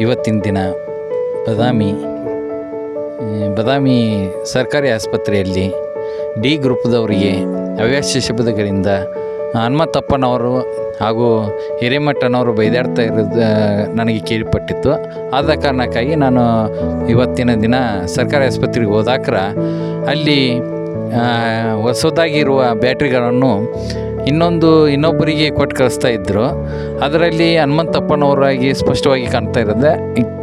ಇವತ್ತಿನ ದಿನ ಬದಾಮಿ ಬದಾಮಿ ಸರ್ಕಾರಿ ಆಸ್ಪತ್ರೆಯಲ್ಲಿ ಡಿ ಗ್ರೂಪ್ದವರಿಗೆ ಅವ್ಯಾಸ ಶಬ್ದಗಳಿಂದ ಹನುಮತ್ತಪ್ಪನವರು ಹಾಗೂ ಹಿರೇಮಠನವರು ಬೈದಾಡ್ತಾ ಇರೋದು ನನಗೆ ಕೇಳಿಪಟ್ಟಿತ್ತು. ಆದ ಕಾರಣಕ್ಕಾಗಿ ನಾನು ಇವತ್ತಿನ ದಿನ ಸರ್ಕಾರಿ ಆಸ್ಪತ್ರೆಗೆ ಹೋದಾಕ್ರ ಅಲ್ಲಿ ಹೊಸದಾಗಿರುವ ಬ್ಯಾಟ್ರಿಗಳನ್ನು ಇನ್ನೊಂದು ಇನ್ನೊಬ್ಬರಿಗೆ ಕೊಟ್ಟು ಕಳಿಸ್ತಾ ಇದ್ದರು ಅದರಲ್ಲಿ ಹನುಮಂತಪ್ಪನವರಾಗಿ ಸ್ಪಷ್ಟವಾಗಿ ಕಾಣ್ತಾ ಇರೋದೆ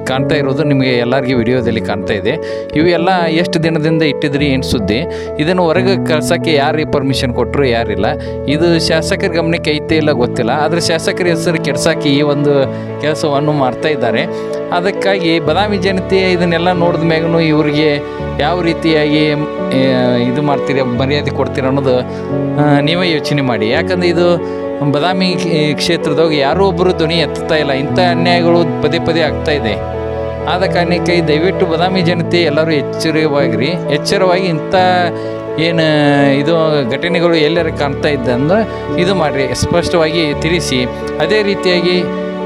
ಕಾಣ್ತಾ ಇರೋದು ನಿಮಗೆ ಎಲ್ಲರಿಗೂ ವಿಡಿಯೋದಲ್ಲಿ ಕಾಣ್ತಾ ಇದೆ. ಇವೆಲ್ಲ ಎಷ್ಟು ದಿನದಿಂದ ಇಟ್ಟಿದ್ರಿ ಏನು ಸುದ್ದಿ? ಇದನ್ನು ಹೊರಗೆ ಕಳ್ಸೋಕ್ಕೆ ಯಾರು ಪರ್ಮಿಷನ್ ಕೊಟ್ಟರು ಯಾರಿಲ್ಲ. ಇದು ಶಾಸಕರ ಗಮನಕ್ಕೆ ಐತೆ ಇಲ್ಲ ಗೊತ್ತಿಲ್ಲ. ಆದರೆ ಶಾಸಕರ ಹೆಸರು ಕೆಡ್ಸೋಕೆ ಈ ಒಂದು ಕೆಲಸವನ್ನು ಮಾಡ್ತಾ ಇದ್ದಾರೆ. ಅದಕ್ಕಾಗಿ ಬದಾಮಿ ಜನತೆ ಇದನ್ನೆಲ್ಲ ನೋಡಿದ ಮ್ಯಾಗೂ ಇವರಿಗೆ ಯಾವ ರೀತಿಯಾಗಿ ಇದು ಮಾಡ್ತೀರಿ, ಮರ್ಯಾದೆ ಕೊಡ್ತೀರ ಅನ್ನೋದು ನೀವೇ ಯೋಚನೆ ಮಾಡಿ. ಯಾಕಂದ್ರೆ ಇದು ಬದಾಮಿ ಕ್ಷೇ- ಕ್ಷೇತ್ರದಾಗ ಯಾರೋ ಒಬ್ಬರು ಧ್ವನಿ ಎತ್ತುತ್ತಾ ಇಲ್ಲ. ಇಂಥ ಅನ್ಯಾಯಗಳು ಪದೇ ಪದೇ ಆಗ್ತಾ ಇದೆ. ಆದ ಕಾರಣಕ್ಕೆ ದಯವಿಟ್ಟು ಬದಾಮಿ ಜನತೆ ಎಲ್ಲರೂ ಎಚ್ಚರವಾಗಿರಿ. ಎಚ್ಚರವಾಗಿ ಇಂಥ ಏನು, ಇದು ಘಟನೆಗಳು ಎಲ್ಲರ ಕಾಣ್ತಾ ಇದ್ದಂದ್ರೆ ಇದು ಮಾಡಿರಿ. ಸ್ಪಷ್ಟವಾಗಿ ತಿಳಿಸಿ. ಅದೇ ರೀತಿಯಾಗಿ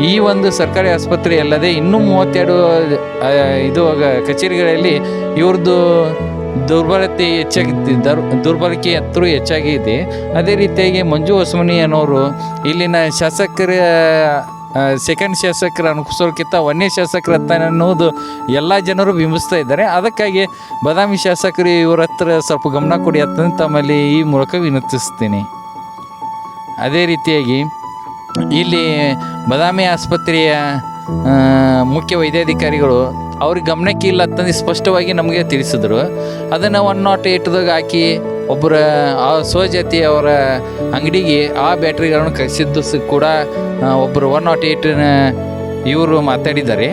ಈ ಒಂದು ಸರ್ಕಾರಿ ಆಸ್ಪತ್ರೆ ಅಲ್ಲದೆ ಇನ್ನೂ ಮೂವತ್ತೆರಡು ಇದು ಕಚೇರಿಗಳಲ್ಲಿ ಇವ್ರದ್ದು ದುರ್ಬಲತೆ ಹೆಚ್ಚಾಗಿ ದರ್ ದುರ್ಬಲತೆ ಹತ್ರ ಹೆಚ್ಚಾಗಿದೆ. ಅದೇ ರೀತಿಯಾಗಿ ಮಂಜು ಹೊಸಮನಿ ಅನ್ನೋರು ಇಲ್ಲಿನ ಶಾಸಕರ ಸೆಕೆಂಡ್ ಶಾಸಕರ ಅನುಸರಿಕಿಂತ ಒಂದನೇ ಶಾಸಕರ ಅನ್ನೋದು ಎಲ್ಲ ಜನರು ಬಿಂಬಿಸ್ತಾ ಇದ್ದಾರೆ. ಅದಕ್ಕಾಗಿ ಬದಾಮಿ ಶಾಸಕರು ಇವರ ಹತ್ರ ಸ್ವಲ್ಪ ಗಮನ ಕೊಡಿ ಅಂತ ತಮ್ಮಲ್ಲಿ ಈ ಮೂಲಕ ವಿನಂತಿಸ್ತೀನಿ. ಅದೇ ರೀತಿಯಾಗಿ ಇಲ್ಲಿ ಬದಾಮಿ ಆಸ್ಪತ್ರೆಯ ಮುಖ್ಯ ವೈದ್ಯಾಧಿಕಾರಿಗಳು ಅವ್ರಿಗೆ ಗಮನಕ್ಕೆ ಇಲ್ಲ ಅಂತಂದು ಸ್ಪಷ್ಟವಾಗಿ ನಮಗೆ ತಿಳಿಸಿದ್ರು. ಅದನ್ನು ಒನ್ ನಾಟ್ ಏಟ್ದಾಗ ಹಾಕಿ ಒಬ್ಬರ ಆ ಸ್ವಜಾತಿಯವರ ಅಂಗಡಿಗೆ ಆ ಬ್ಯಾಟ್ರಿಗಳನ್ನು ಕಳಿಸಿದ್ದು ಕೂಡ ಒಬ್ಬರು ಒನ್ ನಾಟ್ ಏಟಿನ ಇವರು ಮಾತಾಡಿದ್ದಾರೆ.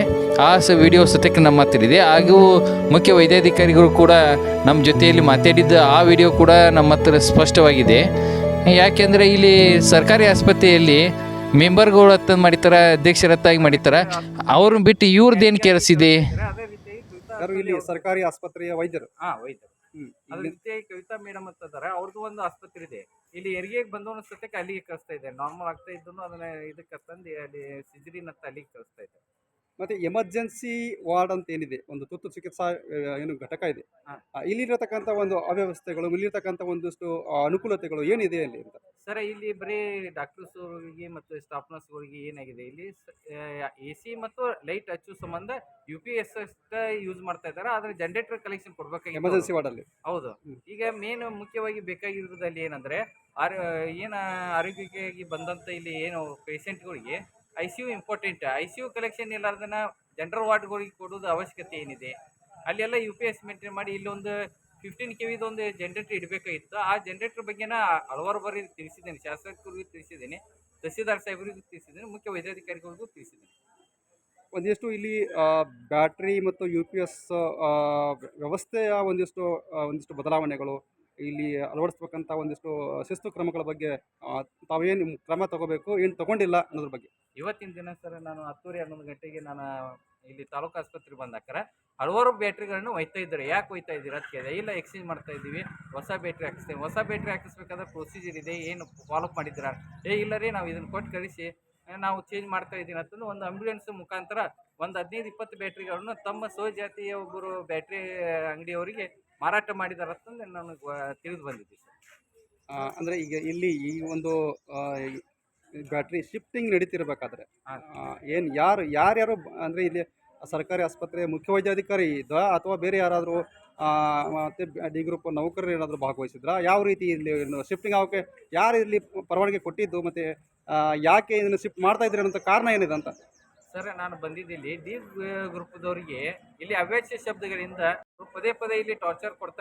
ಆ ಸ ವಿಡಿಯೋ ಸತ್ಯಕ್ಕೆ ನಮ್ಮ ಹತ್ತಿರಿದೆ ಇದೆ. ಹಾಗೂ ಮುಖ್ಯ ವೈದ್ಯಾಧಿಕಾರಿಗಳು ಕೂಡ ನಮ್ಮ ಜೊತೆಯಲ್ಲಿ ಮಾತಾಡಿದ್ದ ಆ ವಿಡಿಯೋ ಕೂಡ ನಮ್ಮ ಹತ್ರ ಸ್ಪಷ್ಟವಾಗಿದೆ. ಯಾಕೆಂದರೆ ಇಲ್ಲಿ ಸರ್ಕಾರಿ ಆಸ್ಪತ್ರೆಯಲ್ಲಿ ಮೆಂಬರ್ಗಳು ಹತ್ತ ಮಾಡಿತಾರೆ ಅಧ್ಯಕ್ಷರತ್ತಾಗಿ ಮಾಡಿತಾರೆ ಅವ್ರನ್ನ ಬಿಟ್ಟು ಇವ್ರದ್ದೇನು ಕೆಲಸ ಇದೆ? ಸರ್ಕಾರಿ ಆಸ್ಪತ್ರೆಯ ವೈದ್ಯರು? ಹಾಂ ವೈದ್ಯರು. ಅದ್ರ ಕವಿತಾ ಮೇಡಮ್ ಅಂತ ಇದಾರೆ. ಅವ್ರದ್ದು ಒಂದು ಆಸ್ಪತ್ರೆ ಇದೆ. ಇಲ್ಲಿ ಹೆರಿಗೆಗೆ ಬಂದವನ ಸತ್ಯಕ್ಕೆ ಅಲ್ಲಿಗೆ ಕಳಿಸ್ತಾ ಇದೆ ನಾರ್ಮಲ್ ಆಗ್ತಾ ಇದ್ದು ಅದನ್ನ ಇದಕ್ಕೆ ತಂದು ಅಲ್ಲಿ ಸಿಜರಿನ್ ಅಂತ ಅಲ್ಲಿಗೆ ಕಳಿಸ್ತಾ ಇದೆ ಮತ್ತೆ ಎಮರ್ಜೆನ್ಸಿ ವಾರ್ಡ್ ಅಂತ ಏನಿದೆ ಒಂದು ತುರ್ತು ಚಿಕಿತ್ಸಾ ಏನು ಘಟಕ ಇದೆ. ಇಲ್ಲಿರತಕ್ಕಂಥ ಒಂದು ಅವ್ಯವಸ್ಥೆಗಳು ಇಲ್ಲಿರ್ತಕ್ಕಂಥ ಒಂದಷ್ಟು ಅನುಕೂಲತೆಗಳು ಏನಿದೆ ಅಲ್ಲಿ ಅಂತ? ಸರ್ ಇಲ್ಲಿ ಬರೀ ಡಾಕ್ಟರ್ಸ್ಗಳಿಗೆ ಮತ್ತು ಸ್ಟಾಫ್ ನರ್ಸ್ಗಳಿಗೆ ಏನಾಗಿದೆ? ಇಲ್ಲಿ ಎ ಸಿ ಮತ್ತು ಲೈಟ್ ಹಚ್ಚೋ ಸಂಬಂಧ ಯು ಪಿ ಎಸ್ ಯೂಸ್ ಮಾಡ್ತಾ ಇದ್ದಾರೆ ಆದರೆ ಜನರೇಟರ್ ಕಲೆಕ್ಷನ್ ಕೊಡ್ಬೇಕಾಗಿ ಎಮರ್ಜೆನ್ಸಿ ವಾರ್ಡಲ್ಲಿ ಹೌದು. ಈಗ ಮೇನ್ ಮುಖ್ಯವಾಗಿ ಬೇಕಾಗಿರೋದಲ್ಲಿ ಏನಂದ್ರೆ ಆರ್ ಏನು ಆರೋಗ್ಯಕ್ಕಾಗಿ ಬಂದಂಥ ಇಲ್ಲಿ ಏನು ಪೇಷಂಟ್ಗಳಿಗೆ I C U important I C U collection ಇಲ್ಲಾರ್ದನ್ನ general ವಾರ್ಡ್ಗಳಿಗೆ ಕೊಡೋದು ಅವಶ್ಯಕತೆ ಏನಿದೆ? ಅಲ್ಲೆಲ್ಲ ಯು ಪಿ ಎಸ್ ಮೇಂಟೈನ್ ಮಾಡಿ ಇಲ್ಲೊಂದು ಫಿಫ್ಟೀನ್ ಕೆ ವಿದು ಒಂದು ಜನರೇಟರ್ ಇಡಬೇಕಾಗಿತ್ತು. ಆ ಜನರೇಟರ್ ಬಗ್ಗೆನ ಹಲವಾರು ಬಾರಿ ತಿಳಿಸಿದ್ದೇನೆ. ಶಾಸಕರಿಗೂ ತಿಳಿಸಿದ್ದೇನೆ. ತಹಸೀಲ್ದಾರ್ ಸಾಹೇಬರಿಗೂ ತಿಳಿಸಿದ್ದೇನೆ. ಮುಖ್ಯ ವೈದ್ಯಾಧಿಕಾರಿಗಳಿಗೂ ತಿಳಿಸಿದ್ದೇನೆ. ಒಂದಿಷ್ಟು ಇಲ್ಲಿ ಬ್ಯಾಟ್ರಿ ಮತ್ತು ಯು ಪಿ ಎಸ್ ವ್ಯವಸ್ಥೆಯ ಒಂದಿಷ್ಟು ಒಂದಿಷ್ಟು ಬದಲಾವಣೆಗಳು ಇಲ್ಲಿ ಅಳವಡಿಸ್ಬೇಕಂತ ಒಂದಿಷ್ಟು ಶಿಸ್ತು ಕ್ರಮಗಳ ಬಗ್ಗೆ ತಾವೇನು ಕ್ರಮ ತಗೋಬೇಕು, ಏನು ತಗೊಂಡಿಲ್ಲ ಅನ್ನೋದ್ರ ಬಗ್ಗೆ. ಇವತ್ತಿನ ದಿನ ಸರ್ ನಾನು ಹತ್ತೂವರೆ ಹನ್ನೊಂದು ಗಂಟೆಗೆ ನಾನು ಇಲ್ಲಿ ತಾಲೂಕು ಆಸ್ಪತ್ರೆಗೆ ಬಂದಾಕರ ಹಲವಾರು ಬ್ಯಾಟ್ರಿಗಳನ್ನು ಒಯ್ತಾ ಇದ್ದಾರೆ. ಯಾಕೆ ಒಯ್ತಾ ಇದ್ದೀರಾ ಕೇಳಿದೆ. ಇಲ್ಲ, ಎಕ್ಸ್ಚೇಂಜ್ ಮಾಡ್ತಾ ಇದ್ದೀವಿ. ಹೊಸ ಬ್ಯಾಟ್ರಿ ಹಾಕಿಸ್ತೇವೆ ಹೊಸ ಬ್ಯಾಟ್ರಿ ಹಾಕಿಸ್ಬೇಕಾದ್ರೆ ಪ್ರೊಸೀಜರ್ ಇದೆ. ಏನು ಫಾಲೋಅಪ್ ಮಾಡಿದ್ದೀರಾ? ಏ, ಇಲ್ಲ ರೀ, ನಾವು ಇದನ್ನು ಕೊಟ್ಟು ಕಳಿಸಿ. ನಾವು ಚೇಂಜ್ ಮಾಡ್ತಾ ಇದ್ದೀನಿ ಅಂತಂದು ಒಂದು ಆಂಬ್ಯುಲೆನ್ಸ್ ಮುಖಾಂತರ ಒಂದು ಹದಿನೈದು, ಇಪ್ಪತ್ತು ಬ್ಯಾಟ್ರಿಗಳನ್ನು ತಮ್ಮ ಸ್ವಜಾತಿಯ ಒಬ್ಬರು ಬ್ಯಾಟ್ರಿ ಅಂಗಡಿಯವರಿಗೆ ಮಾರಾಟ ಮಾಡಿದ ರತ್ನ ನನಗೆ ತಿಳಿದು ಬಂದಿದೆ ಸರ್. ಅಂದ್ರೆ ಈಗ ಇಲ್ಲಿ ಈ ಒಂದು ಬ್ಯಾಟ್ರಿ ಶಿಫ್ಟಿಂಗ್ ನಡೀತಿರ್ಬೇಕಾದ್ರೆ. ಏನು ಯಾರು ಯಾರ್ಯಾರು ಯಾರು ಅಂದ್ರೆ ಇಲ್ಲಿ ಸರ್ಕಾರಿ ಆಸ್ಪತ್ರೆ ಮುಖ್ಯ ವೈದ್ಯಾಧಿಕಾರಿ ಇದ್ದ ಅಥವಾ ಬೇರೆ ಯಾರಾದರೂ ಮತ್ತೆ ಡಿ ಗ್ರೂಪ್ ನೌಕರರು ಏನಾದರೂ ಭಾಗವಹಿಸಿದ್ರ? ಯಾವ ರೀತಿ ಇಲ್ಲಿ ಶಿಫ್ಟಿಂಗ್ ಆಗೋಕ್ಕೆ ಯಾರು ಇಲ್ಲಿ ಪರವಾನಗಿ ಕೊಟ್ಟಿದ್ದು ಮತ್ತೆ ಯಾಕೆ ಇದನ್ನು ಶಿಫ್ಟ್ ಮಾಡ್ತಾ ಇದ್ರಿ ಅನ್ನೋ ಕಾರಣ ಏನಿದೆ ಅಂತ? ಸರ್ ನಾನು ಬಂದಿದ್ದಿಲ್ಲಿ ಡಿ ಗ್ರೂಪ್ದವರಿಗೆ ಇಲ್ಲಿ ಅವ್ಯಾಚ್ಯ ಶಬ್ದಗಳಿಂದ ಪದೇ ಪದೇ ಇಲ್ಲಿ ಟಾರ್ಚರ್ ಕೊಡ್ತಾ